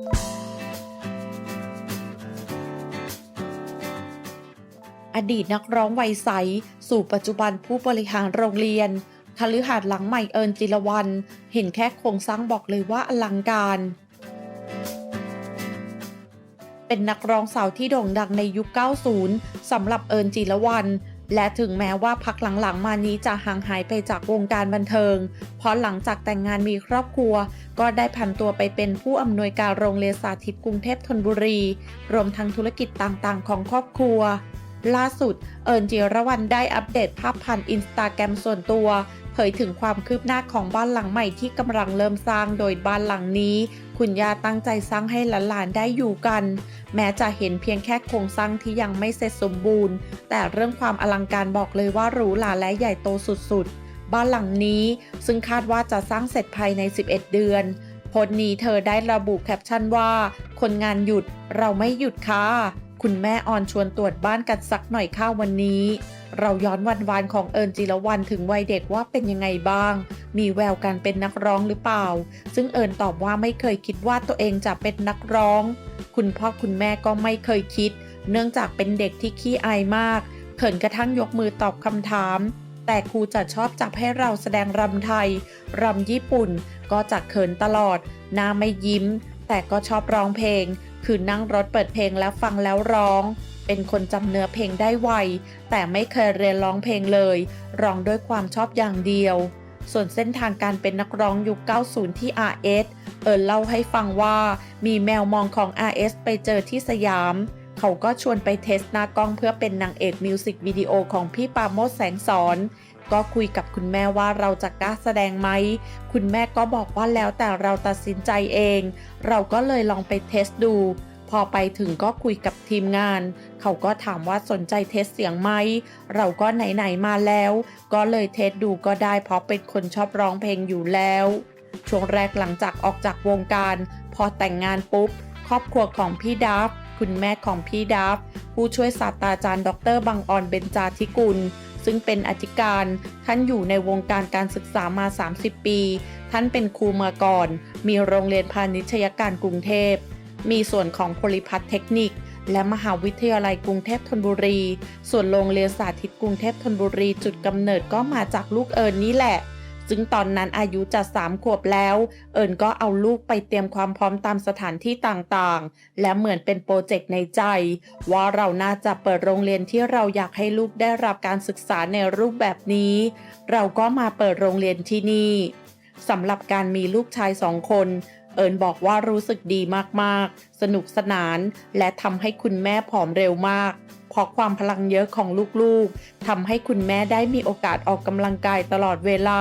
อดีตนักร้องวัยใส สู่ปัจจุบันผู้บริหารโรงเรียนคฤหาสน์หลังใหม่เอิญจิรวัน เห็นแค่โครงสร้างบอกเลยว่าอลังการ เป็นนักร้องสาวที่โด่งดังในยุค 90 สำหรับเอิญจิรวัน และถึงแม้ว่าพักหลังๆ มานี้จะห่างหายไปจากวงการบันเทิง เพราะหลังจากแต่งงานมีครอบครัว ก็ได้ผันตัวไปเป็นผู้อำนวยการโรงเรียนสาธิตกรุงเทพธนบุรี รวมทั้งธุรกิจต่างๆ ของครอบครัว ล่าสุด เอิญจิรวันได้อัปเดตภาพผ่านอินสตาแกรมส่วนตัว เผยถึงความคืบหน้าของบ้านหลังใหม่ที่กำลังเริ่มสร้างโดยบ้านหลังนี้ คุณย่าตั้งใจสร้างให้หลานๆได้อยู่กัน แม้จะเห็นเพียงแค่โครงสร้างที่ยังไม่เสร็จสมบูรณ์ แต่เรื่องความอลังการบอกเลยว่าหรูหราและใหญ่โตสุดๆ บ้านหลังนี้ ซึ่งคาดว่าจะสร้างเสร็จภายใน 11 เดือนโพสต์นี้เธอได้ระบุแคปชั่นว่า คนงานหยุดเราไม่หยุดค่ะ คุณแม่ออนชวนตรวจบ้านกันสักหน่อยข้าววันนี้ เราย้อนวันวานของเอิญจิรวันถึงวัยเด็กว่าเป็นยังไงบ้าง มีแววการเป็นนักร้องหรือเปล่า ซึ่งเอิญตอบว่าไม่เคยคิดว่าตัวเองจะเป็นนักร้อง คุณพ่อคุณแม่ก็ไม่เคยคิด เนื่องจากเป็นเด็กที่ขี้อายมาก เขินกระทั่งยกมือตอบคำถาม แต่ครูจะชอบจับให้เราแสดงรำไทยรำญี่ปุ่น ก็จะเขินตลอดหน้าไม่ยิ้ม แต่ก็ชอบร้องเพลง คือนั่งรถเปิดเพลงแล้วฟังแล้วร้อง เป็นคนจำเนื้อเพลงได้ไว แต่ไม่เคยเรียนร้องเพลงเลย ร้องด้วยความชอบอย่างเดียว ส่วนเส้นทางการเป็นนักร้องยุค 90 ที่ RS เอิร์นเล่าให้ฟังว่ามีแมวมองของ RS ไปเจอที่สยาม เขาก็ชวนไปเทสหน้ากล้องเพื่อเป็นนางเอกมิวสิกวิดีโอของพี่ปาโมดแสงสอนก็คุยกับคุณแม่ว่าเราจะกล้าแสดงไหม คุณแม่ก็บอกว่าแล้วแต่เราตัดสินใจเอง เราก็เลยลองไปเทสดู พอไปถึงก็คุยกับทีมงาน เขาก็ถามว่าสนใจเทสเสียงไหม เราก็ไหนๆมาแล้ว ก็เลยเทสดูก็ได้เพราะเป็นคนชอบร้องเพลงอยู่แล้ว ช่วงแรกหลังจากออกจากวงการ พอแต่งงานปุ๊บ ครอบครัวของพี่ดับ คุณแม่ของพี่ดับผู้ช่วยศาสตราจารย์ ดรบังออนเบญจาธิกุล ซึ่งเป็นอธิการ ท่านอยู่ในวงการการศึกษามา 30 ปี ท่านเป็นครูมาก่อน มีโรงเรียนพาณิชยการกรุงเทพ มีส่วนของโพลิพัฒเทคนิค และมหาวิทยาลัยกรุงเทพธนบุรี ส่วนโรงเรียนสาธิตกรุงเทพธนบุรีจุดกำเนิดก็มาจากลูกเอิญนี่แหละ ซึ่งตอนนั้นอายุจะสามขวบแล้ว เอิญก็เอาลูกไปเตรียมความพร้อมตามสถานที่ต่างๆ และเหมือนเป็นโปรเจกต์ในใจ ว่าเราน่าจะเปิดโรงเรียนที่เราอยากให้ลูกได้รับการศึกษาในรูปแบบนี้ เราก็มาเปิดโรงเรียนที่นี่สำหรับการมีลูกชายสองคน เอิญบอกว่ารู้สึกดีมากๆ สนุกสนาน และทำให้คุณแม่ผอมเร็วมากเพราะความพลังเยอะของลูกๆทำให้คุณแม่ได้มีโอกาสออกกำลังกายตลอดเวลา